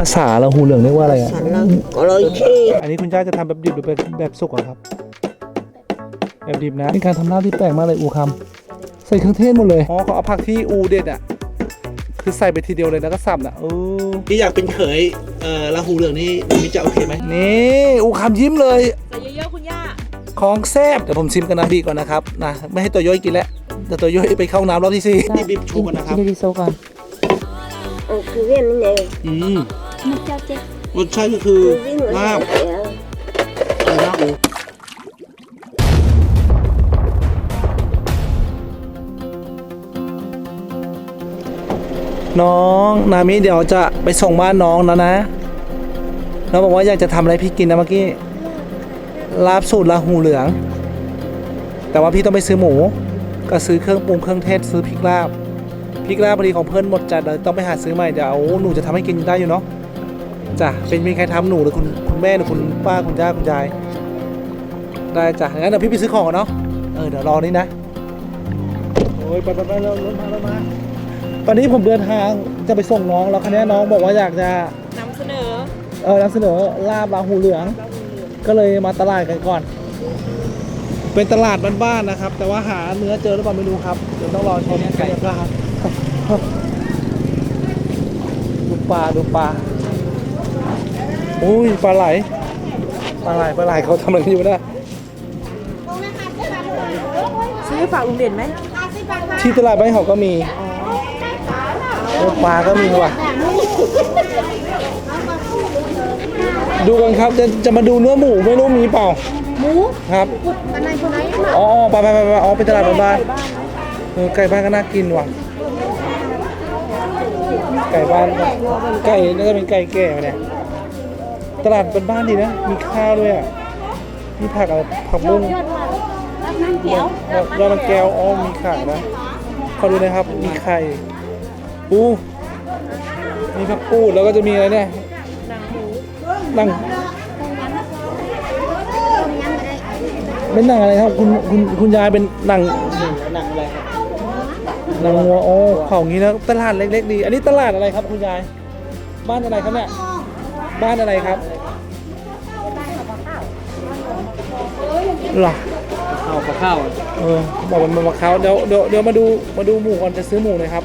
ภาษาเราหูเหลืองเรียกว่าอะไรอะฉันนะอร่อยที่อันนี้คุณย่าจะทำแบบดิบหรือแบบแบบสุกเหรอครับ แบบดิบนะเป็นการทำลาบที่แปลกมากเลยอูคำใส่เครื่องเทศหมดเลยอ๋อเขาเอาผักที่อูเด็ดอะคือใส่ไปทีเดียวเลยแล้วก็สับนะเออที่อยากเป็นเขยเอ่อลาหูเหลืองนี่มิจะโอเคไหมนี่อูคำยิ้มเลยใส่เยอะๆคุณย่าของแซ่บเดี๋ยวผมชิมกันนะบีก่อนนะครับนะไม่ให้ตัวย่อยกินแล้วแต่ตัวย่อยไปเข้าห้องน้ำรอบที่สี่นี่บีบชูกันนะครับชิลิโซก่อน Ờ, cứ viên này này อืมมันเจ้าเจ๊รสชาติก็คือ cứ viên nữa ลาบ này อะไรนะอูน้องนามิเดี๋ยวจะไปส่งบ้านน้องแล้วนะ น้องบอกว่าอยากจะทำอะไรพี่กินนะเมื่อกี้ลาบสูตรลาหูเหลือง แต่ว่าพี่ต้องไปซื้อหมู ก็ซื้อเครื่องปรุงเครื่องเทศซื้อพริกลาบพริกลาบพอดีของเพื่อนหมดจัดเลยต้องไปหาซื้อใหม่เดี๋ยวหนูจะทำให้กินได้อยู่เนาะ จ้ะเป็นมีใครทำหนูหรือคุณคุณแม่หรือคุณป้าคุณย่าคุณยาย ได้จ้ะงั้นเดี๋ยวพี่ไปซื้อของก่อนเนาะเออเดี๋ยวรอนี่นะโอ้ยไปไปไปเร็วรถมาแล้วมาตอนนี้ผมเดินทางจะไปส่งน้องแล้วคันนี้น้องบอกว่าอยากจะนำเสนอเออนำเสนอลาบลาหูเหลือง ก็เลยมาตลาดกันก่อน เป็นตลาดบ้านๆนะครับ แต่ว่าหาเนื้อเจอหรือเปล่าไม่รู้ครับเดี๋ยวต้องรอชมไก่ครับดูปลาดูปลา อุ้ยปลาไหลปลาไหลปลาไหลเขาทำอะไรกันอยู่นะซื้อฝากลุงเด่นไหมที่ตลาดบ้านเขาก็มีโอ้ปลาก็มีว่ะ ดูกันครับจะจะมาดูเนื้อหมูไม่รู้มีเปล่าหมูครับอ๋อไปไปไปไปอ๋อเป็นตลาดบ้านๆเออไก่บ้านก็น่ากินว่ะไก่บ้านไก่น่าจะเป็นไก่แก่เนี่ย ตลาดบ้านๆดีนะ มีข้าวด้วยอะ มีผักอะไรผักบุ้งยอดมันแก้วยอดมันแก้วอ๋อมีขายนะขอดูนะครับ มีไข่ปูมีผักปูดแล้วก็จะมีอะไรเนี่ยหนังเป็นหนังอะไรครับ คุณคุณคุณยายเป็นหนังหนังอะไรครับหนังวัวโอ้เผางี้นะตลาดเล็กๆดี อันนี้ตลาดอะไรครับ คุณยาย บ้านอะไรครับเนี่ยบ้านอะไรครับ หรอข้าวข้าวเออบอกมันมาเขาเดี๋ยวเดี๋ยวเดี๋ยวมาดูมาดูหมูก่อนจะซื้อหมูหน่อยครับ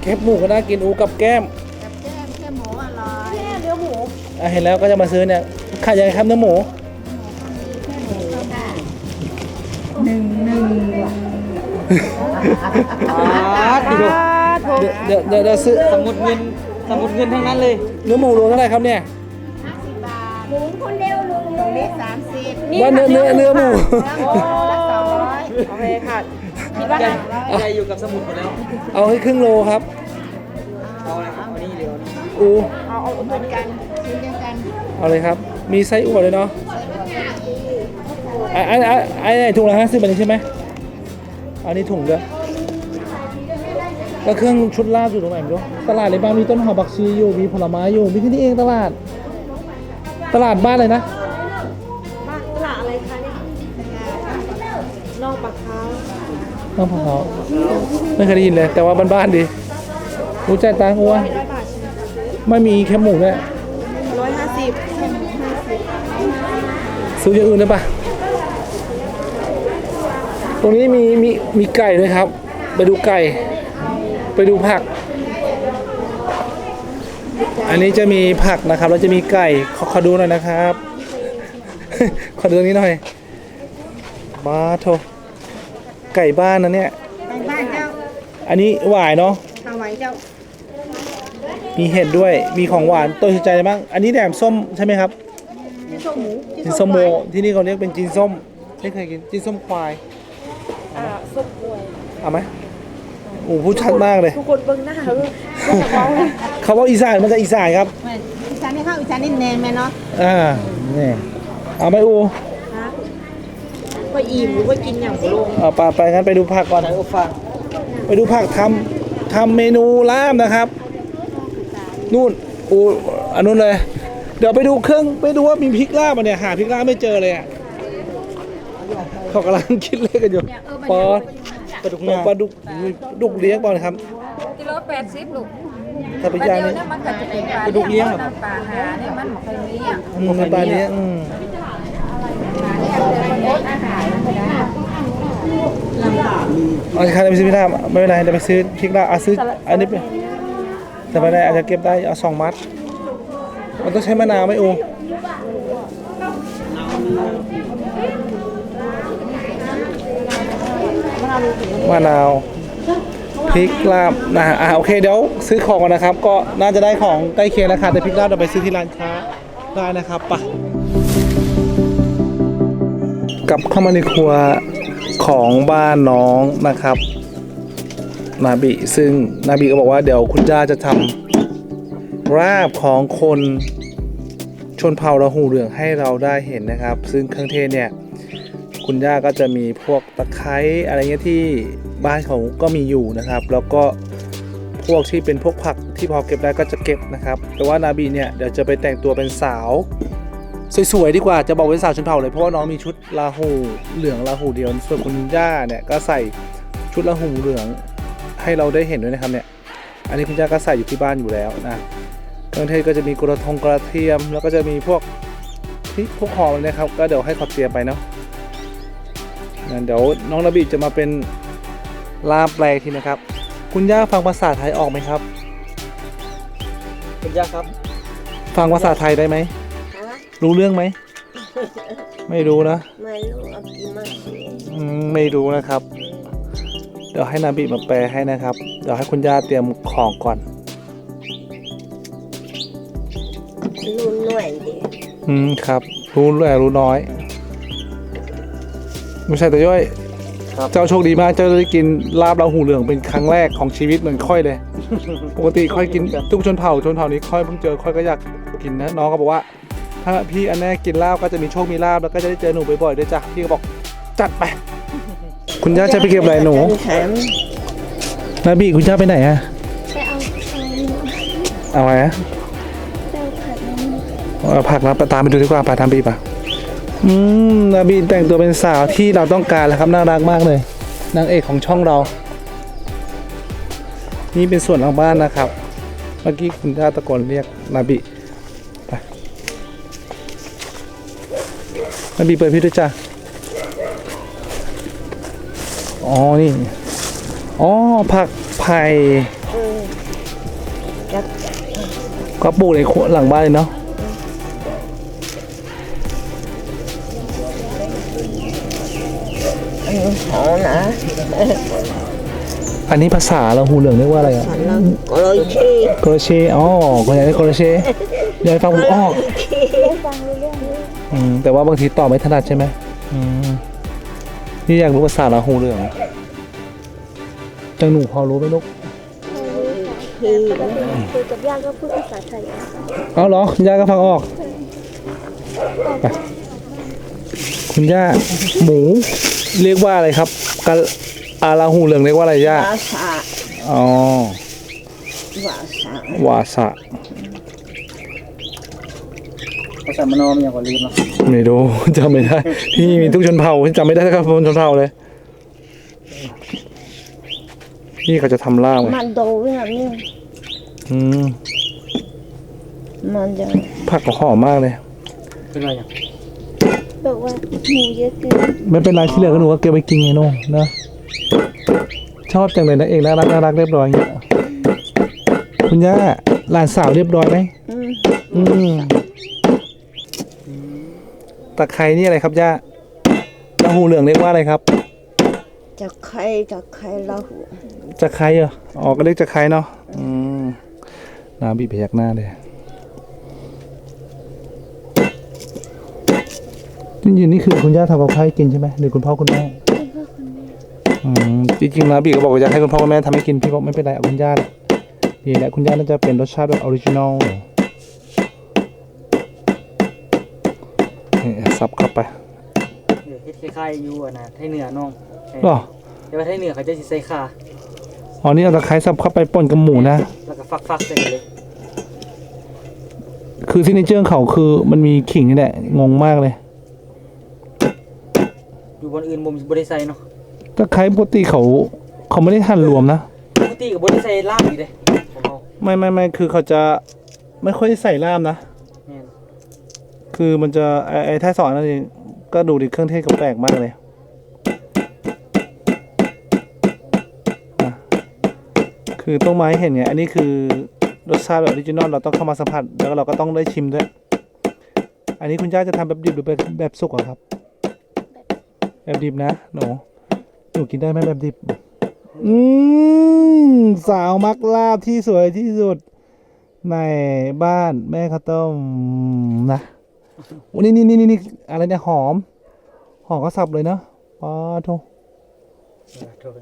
แคบหมูก็น่ากินอูกับแก้มอะเห็นแล้วก็จะมาซื้อเนี่ยขายยังไงครับเนื้อหมูหนึ่งหนึ่งเดี๋ยวเดี๋ยวเดี๋ยวซื้อสมุดเงินสมุดเงินทั้งนั้นเลยเนื้อหมูรวมเท่าไหร่ครับเนี่ยหมูคนเดียวลุงตรง นี้สามสิบว่าเนื้อเนื้อเนื้อหมูโอเคค่ะใจใจอยู่กับสมุดหมดแล้วเอาให้ครึ่งโลครับเอาอะไรครับวันนี้เดี๋ยวอูเอาเอาเหมือนกันเอาเลยครับ มีไส้อั่วเลยเนาะไอ้ไอ้ไอ้ไอ้ไอ้ถุงละห้าสิบอันนี้ใช่ไหมอันนี้ถุงเดียวแล้วเครื่องชุดลาบอยู่ตรงไหนไม่รู้ตลาดในบ้านมีต้นหอมบักชีอยู่มีผลไม้อยู่มีที่นี่เองตลาด ตลาดบ้านเลยนะ น้องพะเขาไม่เคยได้ยินเลย แต่ว่าบ้านๆดีรู้ใจตังค์อ้วนร้อยบาทใช่ไหมไม่มีแค่หมูเนี่ยร้อยห้าสิบซื้ออย่างอื่นได้ปะตรงนี้มีมีมีไก่ด้วยครับ ไปดูไก่ ไปดูผัก อันนี้จะมีผักนะครับ แล้วจะมีไก่ขอขอดูหน่อยนะครับ ขอดูตรงนี้หน่อยมาโท ไก่บ้านนะเนี่ยบ้านเจ้าอันนี้หวายเนาะทาไว้เจ้ามีเห็ดด้วย มีของหวานตัวสนใจอะไรบ้าง อันนี้แหนมส้มใช่ไหมครับจิ้นส้มหมูจินส้มโม ที่นี่เขาเรียกเป็นจินส้ม ไม่เคยกินจินส้มควาย อ่าส้มกล้วยเอาไหมโอ้พูดชัดมากเลย ทุกคนเบิ่งหน้าเขาเขาเลยเขาว่าอีสานมันจะอีสานครับอีสานนี่ข้าวอีสานนี่แนมไหมเนาะอ่า นี่ เอาไหมอูนะ ว่าอิ่มหรือว่ากินอย่างโลงเอาไปไปงั้นไปดูผักก่อนใช้โอฟังไปดูผักทำทำเมนูลาบนะครับนู่นอูอันนู้นเลย เดี๋ยวไปดูเครื่องไปดูว่ามีพริกลาบอะเนี่ยหาพริกลาบไม่เจอเลยอะเขากำลังคิดเลขกันอยู่ปอปลาดุกปลาดุกดุกเลี้ยงปอนครับกิโลแปดสิบลูกถ้าไปปลาย่างเดียวนี่เนี่ยมันก็จะเป็นปลากระดูกเลี้ยงเหรอปลาหาเนี่ยมันไม่เคยเลี้ยงอืมเป็นปลาเนี้ยอืมหา เนี่ยเป็นรสอาหาได้เอาใครจะไปซื้อพริกลาบไม่เป็นไรเดี๋ยวไปซื้อพริกลาบเอาซื้ออันนี้ไปแต่ไม่ได้อาจจะเก็บได้เอาสองมัด มันต้องใช้มะนาวไหมอูมะนาวพริกลาบนะฮะอ่าโอเคเดี๋ยวซื้อของก่อนนะครับ ก็น่าจะได้ของใกล้เคียงนะครับแต่พริกลาบเดี๋ยวไปซื้อที่ร้านค้าได้นะครับไปะ กลับเข้ามาในครัวของบ้านน้องนะครับ นาบิซึ่งนาบิก็บอกว่าเดี๋ยวคุณย่าจะทำราบของคนชนเผ่าละหูเหลืองให้เราได้เห็นนะครับ ซึ่งเครื่องเทศเนี่ยคุณย่าก็จะมีพวกตะไคร้อะไรเงี้ยที่บ้านเขาก็มีอยู่นะครับ แล้วก็พวกที่เป็นพวกผักที่พอเก็บได้ก็จะเก็บนะครับ แต่ว่านาบีเนี่ยเดี๋ยวจะไปแต่งตัวเป็นสาว สวยๆดีกว่าจะบอกเป็นสาวชนเผ่าเลยเพราะว่าน้องมีชุดลาหูเหลืองลาหูเดียวส่วนคุณย่าเนี่ยก็ใส่ชุดลาหูเหลืองให้เราได้เห็นด้วยนะครับเนี่ยอันนี้คุณย่าก็ใส่อยู่ที่บ้านอยู่แล้วนะเครื่องเทศก็จะมีกระทงกระเทียม แล้วก็จะมีพวกพริกพวกหอมนะครับ ก็เดี๋ยวให้เขาเตรียมไปเนาะงั้นเดี๋ยวน้องระบีจะมาเป็นลาบแปลทีนะครับ คุณย่าฟังภาษาไทยออกไหมครับ คุณย่าครับ ฟังภาษาไทยได้ไหม รู้เรื่องไหม ไม่รู้นะ ไม่รู้เอากินมาสิอืมไม่รู้นะครับ เดี๋ยวให้นาบีมาแปลให้นะครับ เดี๋ยวให้คุณย่าเตรียมของก่อน รู้หน่วยดิอืมครับ รู้แหละรู้น้อย ไม่ใช่แต่ย่อยครับเจ้าโชคดีมาก เจ้าได้กินลาบเราหูเหลืองเป็นครั้งแรกของชีวิตเหมือนค่อยเลย ปกติค่อยกินทุกชนเผ่าชนเผ่านี้ค่อยเพิ่งเจอค่อยก็อยากกินนะน้องก็บอกว่า ถ้าพี่อันแน่กินลาบก็จะมีโชคมีลาบแล้วก็จะได้เจอหนูบ่อยๆด้วยจ้ะพี่ก็บอกจัดไป คุณย่าจะไปเก็บอะไรหนูแถมนาบีคุณย่าไปไหนอะไปเอาเอาอาไงอะเจ้าผัดน้ำเอาผักนะไปตามไปดูดีกว่าไปตามบีป่ะอืมนาบีแต่งตัวเป็นสาวที่เราต้องการแล้วครับน่ารักมากเลยนางเอกของช่องเรา นี่เป็นส่วนหลังบ้านนะครับ เมื่อกี้คุณย่าตะโกนเรียกนาบี นาบีเปิดพี่ด้วยจ้ะอ๋อนี่ อ๋อ ผักไผ่จะก็ปลูกในครัวหลังบ้านเลยเนาะหอนะ อันนี้ภาษาเราหูเหลืองเรียกว่าอะไรอะสันแล้วก็เลยชีโครเชต์อ๋อคนอยากได้โครเชต์อยากให้ฟังผมออกฟังรู้เรื่องนี้ อืมแต่ว่าบางทีตอบไม่ถนัดใช่ไหมอืมนี่อยากรู้ภาษาเราหูเหลืองจังหนูพอรู้ไหมลูกคือปกติคุยกับย่าก็พูดภาษาไทยอะเอาเหรอคุณย่าก็ฟังออกไปคุณย่าหมูเรียกว่าอะไรครับกะอาราหูเหลืองเรียกว่าอะไรย่าภาษาอ๋อภาษาวาสะ ภามโนมันยังกว่าลืมเนาะไม่รู้ จำไม่ได้พี่มีทุกชนเผ่าจำไม่ได้ครับชนเผ่าเลย พี่เขาจะทำล่างไงมันโดนแบบนี้อืมมันจะผักก็หอมมากเลย เป็นไรอย่างบอกว่าหมูเยอะเกินไม่เป็นไรที่เหลือก็หนูก็เก็บไปกินไงโน่นะ ชอบจังเลยนะเองน่ารักน่ารักเรียบร้อยอย่างเงี้ยคุณย่าหลานสาวเรียบร้อยไหมอืม ตะไคร้นี่อะไรครับย่าตะหูเหลืองเรียกว่าอะไรครับจะใครจะใครเราหูจะไคร้เหรออ๋อก็เรียกจะไคร้เนาะอืมน้ำบีบพยักหน้าเลยจริงๆนี่คือคุณย่าทำกับข้าวให้กินใช่ไหมหรือคุณพ่อคุณแม่คุณพ่อคุณแม่อืมจริงๆนะบีก็บอกว่าอยากให้คุณพ่อคุณแม่ทำให้กินพี่บอกไม่เป็นไรเอาคุณย่าแหละดีแหละคุณย่าน่าจะเป็นรสชาติแบบออริจินอล ซับเข้าไปเดี๋ยวเฮ็ดคล้ายๆอยู่อะนะไทยเหนือน้องหรอแต่ว่าไทยเหนือเขาจะสิใส่ข่าอ๋อนี่เอาตะไคร้ซับเข้าไปป่นกับหมูนะ แล้วก็ฟักๆใส่กันเลยคือซิกเนเจอร์ของเขาคือมันมีขิงนี่แหละงงมากเลย อยู่บนอื่นบ่มีบ่ได้ใส่เนาะตะไคร้ปกติเขาเขาไม่ได้หั่นรวมนะปกติก็บ่ได้ใส่ลาบอีกเด้ของเราไม่ไม่ไม่คือเขาจะไม่ค่อยใส่ล่ามนะแม่น คือมันจะไอ้ไอ้แท้สอนนั่นเองก็ดูดิเครื่องเทศเขาแปลกมากเลยอะคือต้องมาให้เห็นไงอันนี้คือรสชาติแบบออริจินอลเราต้องเข้ามาสัมผัสแล้วเราก็ต้องได้ชิมด้วย อันนี้คุณย่าจะทำแบบดิบหรือแบบแบบสุกอะครับ แบบดิบนะหนูหนูกินได้ไหมแบบดิบ อืมสาวมักลาบที่สวยที่สุด ในบ้านแม่ข้าวต้มนะ โอ้นี่นี่นี่นี่อะไรเนี่ยหอม หอมก็สับเลยเนาะป้าโทเออโทษ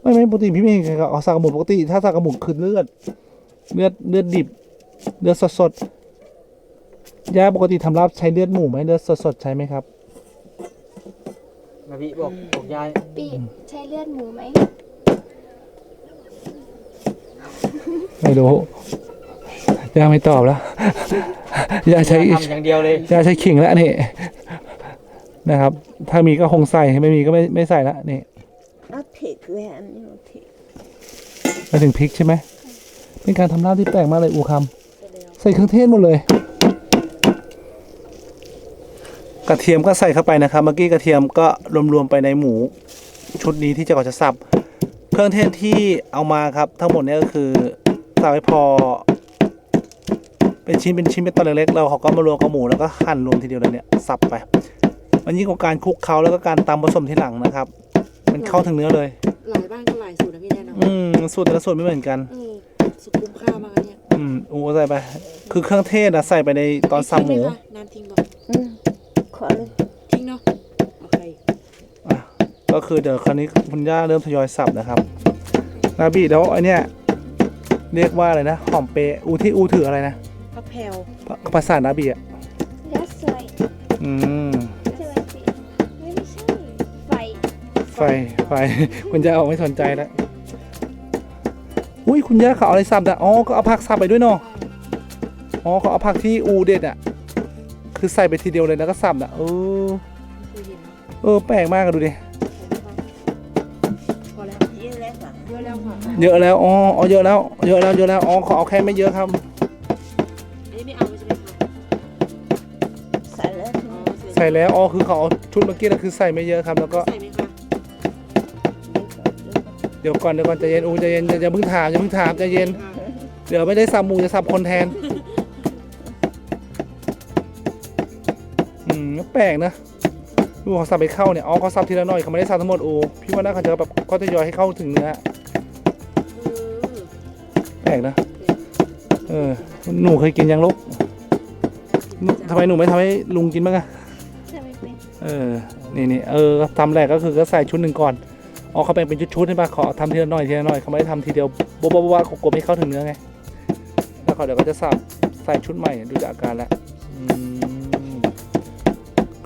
ไม่ไม่ปกติพี่ไม่เห็นเขาเอาสักกระหมุนปกติถ้าสักกระหมุนคือเลือด เลือดเลือดดิบ เลือดสดสดๆย่าปกติทำลาบใช้เลือดหมูไหมเลือดสดสดๆใช้ไหมครับนาบิบอกบอกยายปีใช้เลือดหมูไหมไม่รู้ ย่าไม่ตอบแล้ว ย่าใช้ทำอย่างเดียวเลย ย่าใช้ขิงแล้วนี่นะครับ ถ้ามีก็คงใส่ไม่มีก็ไม่ไม่ใส่ละนี่เอาผิดเลยอันนี้เอาผิดมาถึงพริกใช่ไหมเป็นการทำลาบที่แปลกมากเลยอูคำใส่เครื่องเทศหมดเลย กระเทียมก็ใส่เข้าไปนะครับ เมื่อกี้กระเทียมก็รวมๆไปในหมูชุดนี้ที่เจะก่อนจะสับ เครื่องเทศที่เอามาครับ ทั้งหมดเนี้ก็คือสับให้พอ เป็นชิ้นเป็นชิ้นเป็นตอนเล็กๆเราเขาก็มารวมกับหมูแล้วก็หั่นรวมทีเดียวเลยเนี่ยสับไป มันยิ่งกว่าการคลุกเคล้าแล้วก็การตำผสมทีหลังนะครับ มันเข้าถึงเนื้อเลย หลายบ้านก็หลายสูตรนะพี่แน่นอนอืมสูตรแต่ละสูตรไม่เหมือนกันเออสุดคุ้มค่ามากอันเนี่ยอืมอูใส่ไป คือเครื่องเทศอะใส่ไปในตอนสับหมูทิ้งไคะน้ำทิ้งบอกอืมขอเลยทิ้งเนาะโอเคอะก็คือเดี๋ยวคราวนี้คุณย่าเริ่มทยอยสับนะครับ นาบีแล้วไอเนี้ยเรียกว่าอะไรนะหอมเปรย์อูที่อูถืออะไรนะพัก แพลวภาภาษานาบีอะแล้วสวยอืมใช่ไหมปีไม่ไม่ใช่ไฟไฟ ไฟ คุณย่าเอาไม่สนใจแล้ว อุ้ยคุณย่าเขาเอาอะไรสับนะอ๋อ ก็เอาผักสับไปด้วยเนาะ อ๋อเขาเอาผักที่อูเด็ดอะ คือใส่ไปทีเดียวเลยแล้วก็สับอะเออเคยเห็นเออ แปลกมากอะดูดิ พอแล้วเยอะแล้วค่ะเยอะแล้วค่ะ เยอะแล้ว อ๋ออ๋อเยอะแล้ว เยอะแล้ว เยอะแล้ว อ๋อขอเอาแค่ไม่เยอะครับ ใส่แล้วอ๋อคือเขาเอาชุดเมื่อกี้นะคือใส่ไม่เยอะครับ แล้วก็ใส่ไหมคะเดี๋ยวก่อนเดี๋ยวก่อนใจเย็นอูใจเย็นอย่าอย่าเพิ่งถามอย่าเพิ่งถามใจเย็น เดี๋ยวไม่ได้สับหมูจะสับคนแทน อืมแปลกนะดูเขาสับไปเข้าเนี่ยอ๋อเขาสับทีละหน่อยเขาไม่ได้สับทั้งหมดอูพี่ว่าน่าเขาจะแบบก็ทยอยให้เข้าถึงเนื้อแปลกนะเออหนูเคยกินยังลูกทำไมหนูไม่ทำให้ลุงกินบ้างอะ เออ นี่นี่เออทำแรกก็คือก็ใส่ชุดหนึ่งก่อนอ๋อเขาแบ่งเป็นชุดๆใช่ปะขอทำทีละหน่อยทีละหน่อยเขาไม่ได้ทำทีเดียวบ๊ะโบ๊ะโบ๊ะกบๆให้เข้าถึงเนื้อไง แล้วเขาเดี๋ยวก็จะสับใส่ชุดใหม่ดูจากอาการแล้ว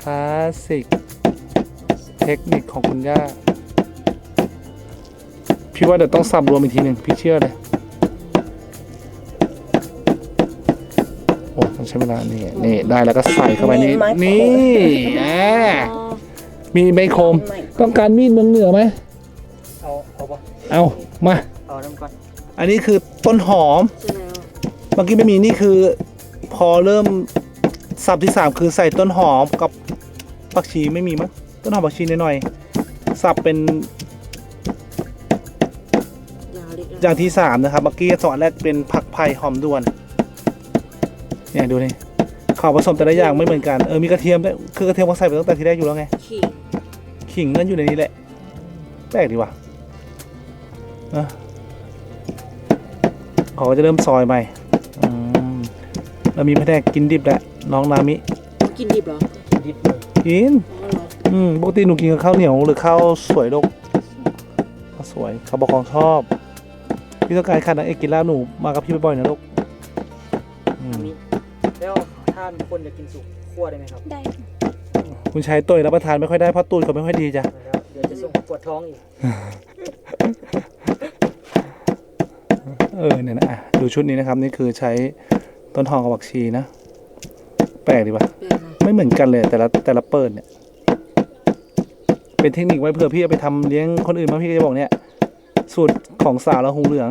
คลาสสิกเทคนิคของคุณย่า พี่ว่าเดี๋ยวต้องสับรวมอีกทีหนึ่งพี่เชื่อเลย ช้เวลานี่นี่ได้แล้วก็ใส่เข้าไปนี่นี่อ่าอ๋อมีใบโคมไม่ต้องการมีดเมืองเหนือไหมเอาเอาปะเอามาเอาน้ำก่อนอันนี้คือต้นหอมใช่แล้วเมื่อกี้ไม่มีนี่คือ พอเริ่มสับที่สามคือใส่ต้นหอมกับผักชีไม่มีมั้งต้นหอมผักชีหน่อยๆสับเป็นยาวเล็กอย่างที่สามนะครับเมื่อกี้สอนแรกเป็นผักไผ่หอมด้วน เนี่ยดูนี่ข้าวผสมแต่ละอย่างไม่เหมือนกัน เออ มีกระเทียมด้วยคือกระเทียมเขาใส่ไปตั้งแต่ทีแรกอยู่แล้วไงขี่ขิงนั่นอยู่ในนี้แหละ แปลกดีว่ะนะเขาก็จะเริ่มซอยใหม่อืมเรามีแผนกกินดิบแล้วน้องนามิ กินดิบเหรอดิบเลยกิน อ๋อเหรออืมปกติหนูกินกับข้าวเหนียวหรือข้าวสวยลูกข้าวสวยเขาบอกของชอบ พี่ต้องการขัดนางเอกกินลาบหนูมากับพี่บ่อยๆนะลูกอืมมี แล้วถ้ามีคนอยากกินสุกคั่วได้ไหมครับได้คุณชายตุ้ยรับประทานไม่ค่อยได้เพราะตูดเขาไม่ค่อยดีจ้ะแล้วเดี๋ยวจะส่งปวดท้องอีกเออเนี่ยนะอะดูชุดนี้นะครับ นี่คือใช้ต้นหอมกับบักชีนะ แปลกดีว่ะแปลกนะไม่เหมือนกันเลยแต่ละแต่ละเปิดเนี่ย เป็นเทคนิคไว้เผื่อพี่เอาไปทำเลี้ยงคนอื่นมาพี่ก็จะบอกเนี่ย สูตรของสาวละหูเหลือง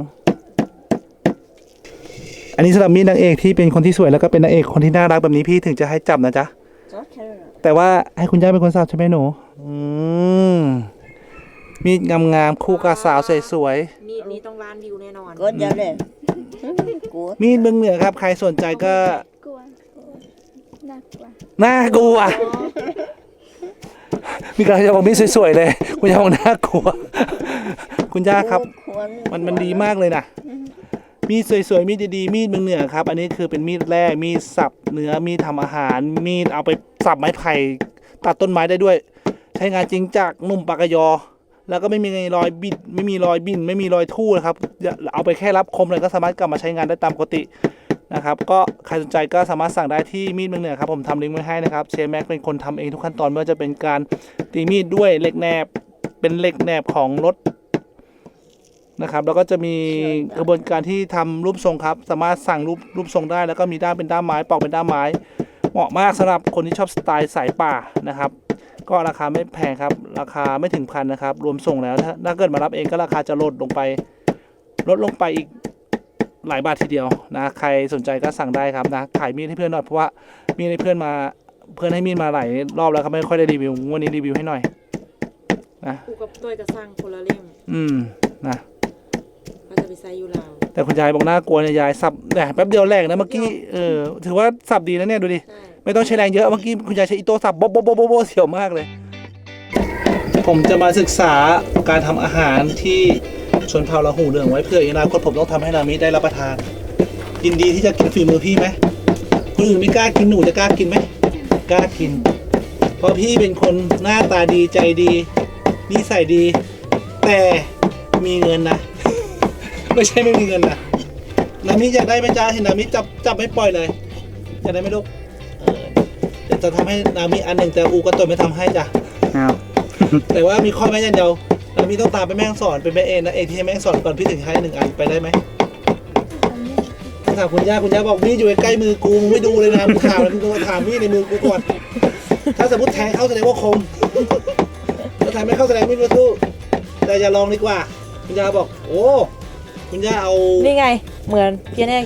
อันนี้สำหรับมีดนางเอกที่เป็นคนที่สวยแล้วก็เป็นนางเอกคนที่น่ารักแบบนี้พี่ถึงจะให้จับนะจ๊ะ แต่ว่าให้คุณย่าเป็นคนสับใช่ไหมหนู อืม มีดงามๆคู่กับสาวสวยมีดนี้ต้องล้านวิวแน่นอน กดเดี๋ยวเลยกดๆมีดเมืองเหนือครับ ใครสนใจก็ กลัวน่ากลัวน่ากลัว มีการจะบอกมีดสวยๆเลย คุณย่าบอกน่ากลัว คุณย่าครับควรมันมันดีมากเลยนะ มีดสวยๆมีดดีๆมีดเมืองเหนือครับ อันนี้คือเป็นมีดแร่มีดสับเนื้อมีดทำอาหาร มีดเอาไปสับไม้ไผ่ตัดต้นไม้ได้ด้วย ใช้งานจริงจากนุ่มปากกยอ แล้วก็ไม่มีรอยบิดไม่มีรอยบิน ไม่มีรอยทู่นะครับเอาไปแค่รับคมเลยก็สามารถกลับมาใช้งานได้ตามปกตินะครับก็ใครสนใจก็สามารถสั่งได้ที่มีดเมืองเหนือครับผมทำลิงก์ไว้ให้นะครับเชฟแม็กเป็นคนทำเองทุกขั้นตอนไม่ว่าจะเป็นการตีมีดด้วยเหล็กแหนบเป็นเหล็กแหนบของรถ นะครับ แล้วก็จะมีกระบวนการที่ทำรูปทรงครับ สามารถสั่งรูปรูปทรงได้ แล้วก็มีด้ามเป็นด้ามไม้ปอกเป็นด้ามไม้ เหมาะมากสำหรับคนที่ชอบสไตล์สายป่านะครับ ก็ราคาไม่แพงครับ ราคาไม่ถึงพันนะครับ รวมส่งแล้วถ้าถ้าเกิดมารับเองก็ราคาจะลดลงไป ลดลงไปอีกหลายบาททีเดียวนะ ใครสนใจก็สั่งได้ครับนะขายมีดให้เพื่อนหน่อยเพราะว่ามีดให้เพื่อนมาเพื่อนให้มีดมาหลายรอบแล้วครับไม่ค่อยได้รีวิววันนี้รีวิวให้หน่อยนะกูกับตัวกระสังคนละเล่มอืมนะก็จะ ไปใส่อยู่ลาวแต่คุณยายบอกน่ากลัวเนี่ยยายสับเนี่ยแป๊บเดียวแรงนะเมื่อกี้เออถือว่าสับดีนะเนี่ยดูดิใช่ไม่ต้องใช้แรงเยอะเมื่อกี้คุณยายใช้อิโต้สับโบ๊ะโบ๊ะโบ๊ะโบ๊ะโบ๊ะเสียวมากเลย ผมจะมาศึกษาการทำอาหารที่ชนเผ่าละหูเหลืองไว้เพื่อในอนาคตผมต้องทำให้นามิได้รับประทาน ยินดีที่จะกินฝีมือพี่ไหมคนอื่นไม่กล้ากินหนูจะกล้ากินไหมกล้ากิน เพราะพี่เป็นคนหน้าตาดีใจดีนิสัยดี แต่มีเงินนะ ไม่ใช่ไม่มีเงินนะนามิอยากได้ไหมจ๊ะเห็นนามิจับจับไม่ปล่อยเลยอยากได้ไหมลูกเออเดี๋ยวจะทำให้นามิอันหนึ่งแต่อูก็ตัวไม่ทำให้จ้ะ อ้าวแต่ว่ามีข้อแม้อย่างเดียวนามิต้องตามไปแม่งสอนเป็นแม่เองนะเองที่ให้แม่งสอนก่อนพี่ถึงให้หนึ่งอันไปได้ไหมถามคุณย่าคุณย่าบอกมีดอยู่ใกล้ๆมือกูมึงไม่ดูเลยนะมึงถามแล้วมึงก็ถามมีดในมือกูก่อน ถ้าสมมติแทงเข้าแสดงว่าคมถ้าแทงไม่เข้าแสดงไม่รู้สู้แต่อย่าลองดีกว่า คุณย่าบอก โอ้ คุณย่าเอานี่ไง เหมือนพี่แน่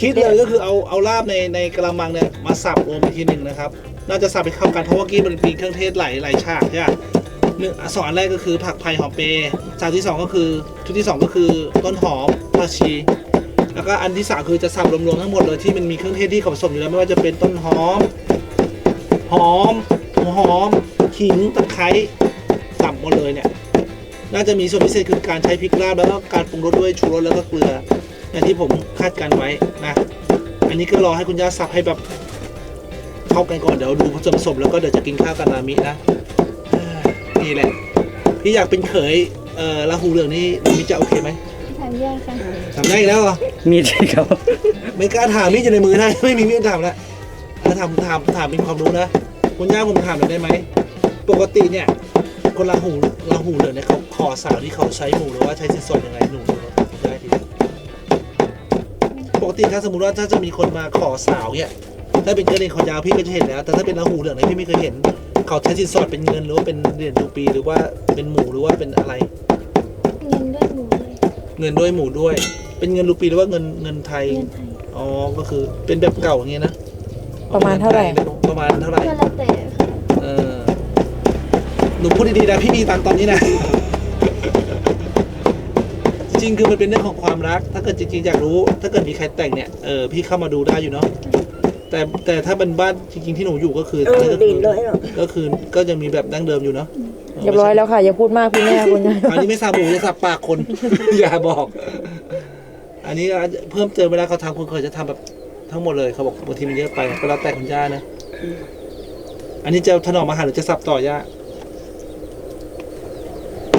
คิดเลยก็คือเอาเอาลาบในในกระมังเนี่ยมาสับรวมอีกทีหนึ่งนะครับ น่าจะสับไปเข้ากันเพราะว่าเมื่อกี้มันมีเครื่องเทศหลายหลายฉากใช่ไหมหนึ่งอะสองอันแรกก็คือผักไผ่หอมเปรย์ฉากที่สองก็คือชุดที่สองก็คือต้นหอมผักชี แล้วก็อันที่สามคือจะสับรวมๆทั้งหมดเลยที่มันมีเครื่องเทศที่เขาผสมอยู่แล้วไม่ว่าจะเป็นต้นหอม หอมหัวหอมขิงตะไคร้สับหมดเลยเนี่ย น่าจะมีส่วนพิเศษคือการใช้พริกลาบแล้วก็การปรุงรสด้วยชูรสแล้วก็เกลือ อย่างที่ผมคาดการไว้นะ อันนี้ก็รอให้คุณย่าสับให้แบบเข้ากันก่อนเดี๋ยวดูผสมผสมแล้วก็เดี๋ยวจะกินข้าวกับนามินะเอ้ยนี่แหละพี่อยากเป็นเขยเอ่อลาหูเหลืองนี่นามิจะโอเคไหมถามยากค่ะทำได้อีกแล้วเหรอมีดที่เขาไม่กล้าถามมีดอยู่ในมือได้ไม่มีมีดถามแล้วถ้าถามถามถามเป็นความรู้นะคุณย่าผมถามหน่อยได้ไหมปกติเนี่ย คนลาหูลาหูเหลืองเนี่ยเขาขอสาวที่เขาใช้หมูหรือว่าใช้สินสอดยังไงหนูดูแล้วได้ทีปกติถ้าสมมติว่าถ้าจะมีคนมาขอสาวเนี่ยถ้าเป็นกรณีขอยาวพี่ก็จะเห็นแล้ว แต่ถ้าเป็นลาหูเหลืองเนี่ยพี่ไม่เคยเห็น เขาใช้สินสอดเป็นเงินหรือว่าเป็นเหรียญรูปีหรือว่าเป็นหมูหรือว่าเป็นอะไร เงินด้วยหมูเลยเงินด้วยหมูด้วย เป็นเงินรูปีหรือว่าเงินเงินไทย เงินไทยอ๋อ ก็คือเป็นแบบเก่าอย่างเงี้ยนะประมาณเท่าไหร่ ประมาณเท่าไหร่ ก็แล้วแต่ค่ะ เออ หนูพูดดีๆนะพี่มีตังค์ตอนนี้นะ จริงๆคือมันเป็นเรื่องของความรัก ถ้าเกิดจริงๆอยากรู้ ถ้าเกิดมีใครแต่งเนี่ยเออพี่เข้ามาดูได้อยู่เนาะแต่แต่ถ้าเป็นบ้านจริงๆที่หนูอยู่ก็คือเออก็ดีคือเลยเนาะก็คือก็ยังมีแบบดั้งเดิมอยู่เนาะเรียบร้อยแล้วค่ะ อย่าพูดมากพี่แม่คุณยายอันนี้ไม่สับหมูจะสับปากคน อย่าบอก อันนี้เพิ่มเติมเวลาเขาทำคุณเคยจะทำแบบทั้งหมดเลยเขาบอกบางทีมันเยอะไปก็แล้วแต่คุณย่านะ อันนี้จะถนอมอาหารหรือจะสับต่อย่า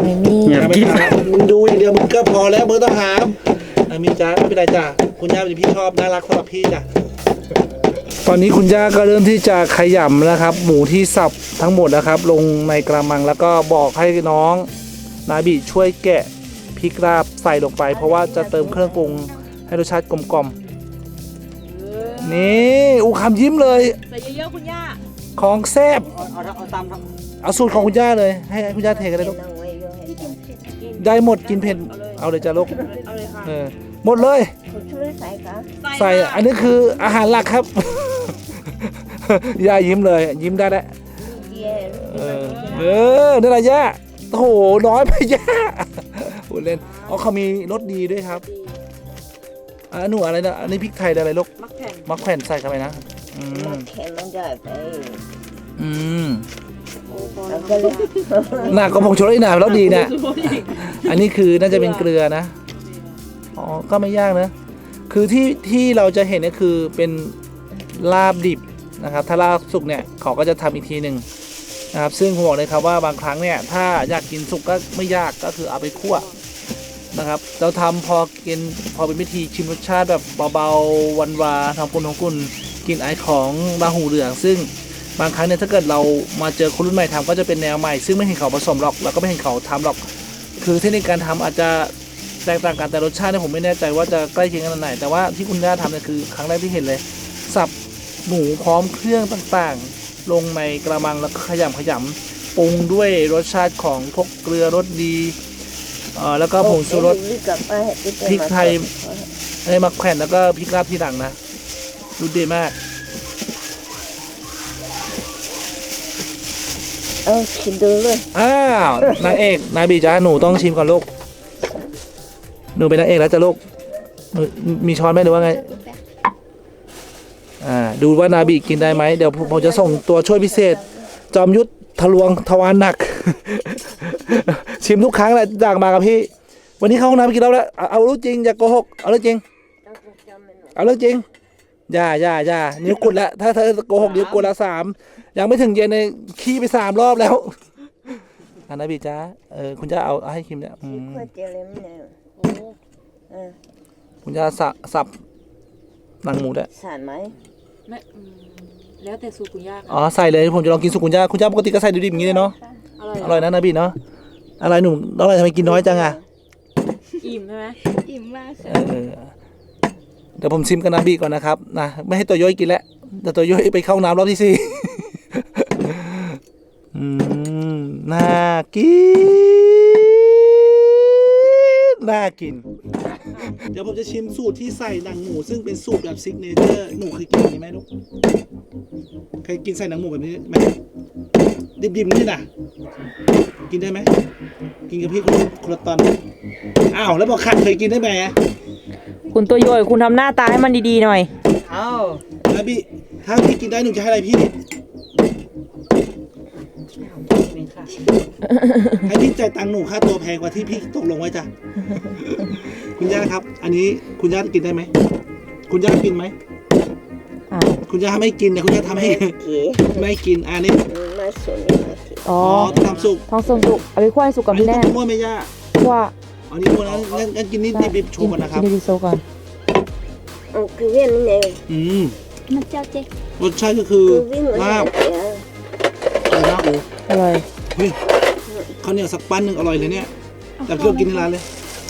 ไม่มีอย่าไม่กินถามมึงดูอย่างเดียวมึงก็พอแล้วมึงต้องถามอะมีจ้าไม่เป็นไรจ้าคุณย่าเป็นพี่ชอบน่ารักสำหรับพี่จ้ะตอนนี้คุณย่าก็เริ่มที่จะขยำแล้วครับ หมูที่สับทั้งหมดแล้วครับ ลงในกระมังแล้วก็บอกให้น้องนาบิช่วยแกะพริกลาบใส่ลงไป เพราะว่าจะเติมเครื่องปรุงให้รสชาติกลมกล่อมนี่อูคำยิ้มเลย ใส่เยอะๆคุณย่าของแซ่บเอาเอาเอาตามครับเอาสูตรของคุณย่าเลย ให้ให้คุณย่าเทกันเลยลูกนั่งไว้อยู่ให้พี่กินเผ็ดได้หมดกินเผ็ดเอาเลยจ้าลูกเอาเลยค่ะเออหมดเลยเขาชช่วยใส่คะใส่อันนี้คืออาหารหลักครับ ย่ายิ้มเลย ยิ้มได้แล้วเย็นเออเออนั่นแหละย่าโอ้โหน้อยไปย่าพูดเล่นอ๋อเขามีรสดีด้วยครับอ่าหนูอะไรนะอันนี้พริกไทยอะไรลูกมักแข่งมะแขวนใส่เข้าไปนะอืมามแข็งมันได้ไปอืมแล้วก็เลย หน้าก็ผงชูรสอีกหน่อยแล้วดีนะอันนี้คือน่าจะเป็นเกลือนะอ๋อก็ไม่ยากนะ คือที่ที่เราจะเห็นเนี่ยคือเป็นลาบดิบนะครับ ถ้าลาบสุกเนี่ยเขาก็จะทำอีกทีหนึ่งนะครับ ซึ่งผมบอกเลยครับว่าบางครั้งเนี่ยถ้าอยากกินสุกก็ไม่ยากก็คือเอาไปคั่วนะครับ เราทำพอกินพอเป็นวิธีชิมรสชาติแบบเบาๆวันวาทำกุนของกุนกินไอของราหูเหลืองซึ่ง บางครั้งเนี่ยถ้าเกิดเรามาเจอคนรุ่นใหม่ทำก็จะเป็นแนวใหม่ ซึ่งไม่เห็นเขาผสมหรอกแล้วก็ไม่เห็นเขาทำหรอก คือเทคนิคการทำอาจจะแตกต่างกันแต่รสชาติเนี่ยผมไม่แน่ใจว่าจะใกล้เคียงกันขนาดไหน แต่ว่าที่คุณย่าทำเนี่ยคือครั้งแรกที่เห็นเลย สับหมูพร้อมเครื่องต่างๆ ลงในกระมังแล้วก็ขยำขยำปรุงด้วยรสชาติของพวกเกลือรสดีเอ่อแล้วก็ผงชูรสพริกไทยไอ้มักแขวนแล้วก็พริกลาบที่หลังนะดูดีมาก เออชิมดูเลยอ้าวนางเอกนายบีจ้าหนูต้องชิมก่อนลูกหนูเป็นนางเอกแล้วจ้ะลูกหนูมีช้อนไหมหรือว่าไงอ่าดูว่านาบีกินได้ไหมเดี๋ยวผมผมจะส่งตัวช่วยพิเศษ จอมยุทธทะลวงทวารหนัก ชิมทุกครั้งแหละจากมากับพี่ วันนี้เข้าห้องน้ำไปกินแล้วแล้วเอาเอารู้จริงอย่าโกหกเอาเรื่องจริง เอาเรื่องจริง อย่าอย่าอย่านิ้วกุดแล้วถ้าเธอโกหกนิ้วกุดละสามยังไม่ถึงเย็นเลยขี้ไปสามรอบแล้วอันนาบีจ้าเออคุณจะเอาเอาให้คิมเนี่ยอืมเพื่อเจริญเนี่ยโอ้เออคุณจะสับสับหนังหมูด้วยสานไหมไม่อืมแล้วแต่สูตรคุณย่าอ๋อใส่เลยผมจะลองกินสุกคุณย่าคุณย่าปกติก็ใส่ดิบๆอย่างนี้เลยเนาะอร่อยอร่อยนะนาบีเนาะอะไรหนุ่มอร่อยทำไมกินน้อยจังอะอิ่มใช่ไหมอิ่มมากเออเดี๋ยวผมชิมกับนาบีก่อนนะครับนะไม่ให้ตัวย่อยกินแล้วแต่ตัวย่อยไปเข้าน้ำรอบที่สี่น่ากิน น่ากิน เดี๋ยวผมจะชิมสูตรที่ใส่หนังหมู ซึ่งเป็นสูตรแบบซิกเนเจอร์หนูเคยกินนี้ไหมลูกเคยกินใส่หนังหมูแบบนี้ไหมดิบๆนี่นะกินได้ไหม กินกับพี่คนละคนละตอน อ้าว แล้วบอกขาดเคยกินได้ไหม คุณตัวย่อยคุณทำหน้าตาให้มันดีๆหน่อยแล้วพี่ถ้าพี่กินได้หนูจะให้อะไรพี่ให้พี่จ่ายตังค์หนูค่าตัวแพงกว่าที่พี่ตกลงไว้จ้ะ คุณย่าครับ อันนี้คุณย่ากินได้ไหม คุณย่ากินไหม อ่าคุณย่าไม่กินแต่คุณย่าทำให้เก๋ไม่กินอันนี้มาสวนนี่มาเก๋อ๋อ อ๋อต้องทำสุกท้องส้มสุกเอาไปคั่วให้สุกก่อนอันนี้พี่แน่ต้องมั่วไหมย่า คั่ว อันนี้มั่วนะงั้นงั้นกินนี่ดิบๆโชว์ก่อนนะครับ กินดีๆโซก่อนเอาคือเวียนเนี่ยอืมมันเจ้าเจ๊กรสชาติก็คือคือวิ่งเหมือนลาบเก๋อะไรนะโอ้อร่อยเฮ้ยข้าวเหนียวสักปั้นหนึ่งอร่อยเลยเนี่ยแต่พี่เรากินในร้านเลย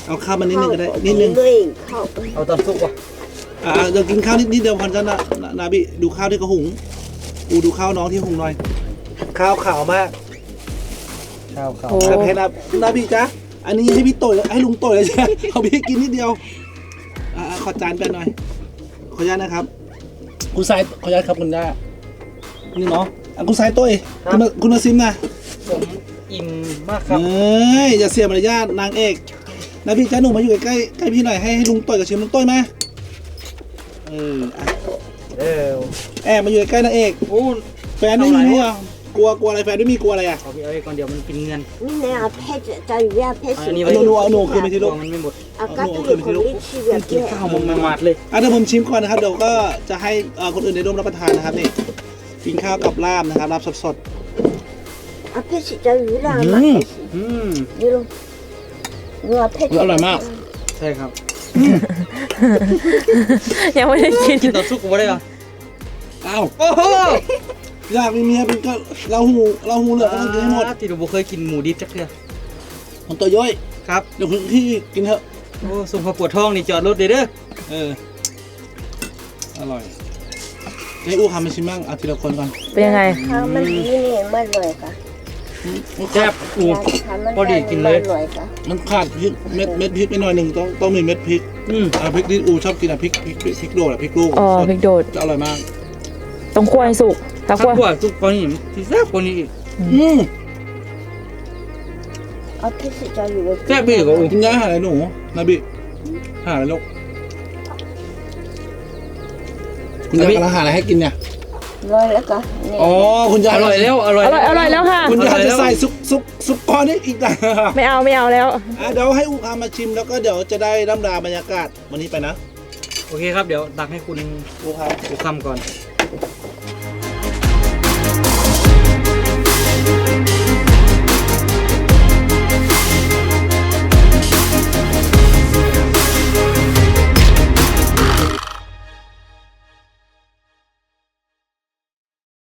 เอาข้าวมานิดนึงก็ได้ นิดนึงเลยเข้าไปเอาตำซุปว่ะอ่าเดี๋ยวกินข้าวนิดนิดเดียวพันกันนะนานาบิดูข้าวที่เขาหุงอูดูข้าวน้องที่หุงหน่อย ข้าวขาวมากข้าวขาวโอ้ แต่เพชรนะนาบิจ๊ะ อันนี้ให้พี่โตยให้ลุงโตยเลยใช่ไหมเอาพี่กินนิดเดียวอ่าขอจานแปหน่อย ขออนุญาตนะครับ คุณสายขออนุญาตครับคุณย่านี่เนาะอะคุณสายโต้ยคุณมาคุณมาซิมนะผมอิ่มมากคเอรับ้ยอย่าเสียมารยาทนางเอกนะพี่จ้าหนูมาอยู่ใกล้ๆใกล้พี่หน่อยให้ให้ลุงต่อยกับชิมลุงต่อยมาเอออะเออแอบมาอยู่ใกล้ๆนางเอก โอ้แฟนไม่มีเหรอ กลัวกลัวอะไรแฟนไม่มีกลัวอะไรอะขอพี่เอาไว้ก่อนเดี๋ยวมันกินเงิน นี่เนี่ยเพชรจะอยู่ยาเพชรอันนี้เอาหนูเอาหนูคืนไปทีลูก มันไม่หมดอากาศที่อยู่คนนี้ชีวิตกินเนี่ยข้าวมันมาหมาดเลย อะเดี๋ยวผมชิมก่อนนะครับเดี๋ยวก็จะให้เอ่อคนอื่นได้ร่วมรับประทานนะครับนี่กินข้าวกับลาบนะครับลาบสดอาเพชรจะอยู่แล้วๆมาอืมอืมอยู่ลงอยู่เพชรอร่อยมากใช่ครับยังไม่ได้กินกินต่อซุกกูไม่ได้เหรออ้าวโอ้โห อยากมีเมียเป็นก็เราหูเราหูเหลือก็ต้องกินให้หมดที่เราเคยกินหมูดิบจักเทื่อผมตัวย่อยครับเดี๋ยวคุณพี่กินเถอะโอ้ส่งพอปวดท้องนี่จอดรถเด้อเด้อเอออร่อยให้อู้คำมาชิมบ้างเอาทีละคนก่อนเป็นยังไงข้าวมันดีนี่มันเลยค่ะมันแซ่บอูพอดีกินเลยมันขาดพริกเม็ดเม็ดพริกไปหน่อยหนึ่งต้องต้องมีเม็ดพริกอืมอ่าพริกที่อูชอบกินอะพริกพริกพริกพริกโดดอะพริกลูกอ๋อพริกโดดจะอร่อยมากต้องคั่วให้สุก ถ้าถ้าคั่วกว่าทุกคนนี่ที่แซ่บกว่านี้อีกอืมเอาที่สิจะอยู่เลยแซ่บอีกอะอูกินยาหาอะไรหนูนาบิหาอะไรลูกคุณยายกำลังหาอะไรให้กินเนี่ยร้อยแล้วก็เนี่ยอ๋อคุณยายอร่อยแล้วอร่อยอร่อยอร่อยแล้วค่ะ คุณยายอร่อยแล้จะวใส่ซุปซุปซุปก้อนนี้อีกนะไม่เอาไม่เอาแล้วอะเดี๋ยวให้อูคามาชิมแล้วก็เดี๋ยวจะได้ร่ำลาบรรยากาศวันนี้ไปนะ โอเคครับเดี๋ยวตักให้คุณอูคากูคำก่อนอ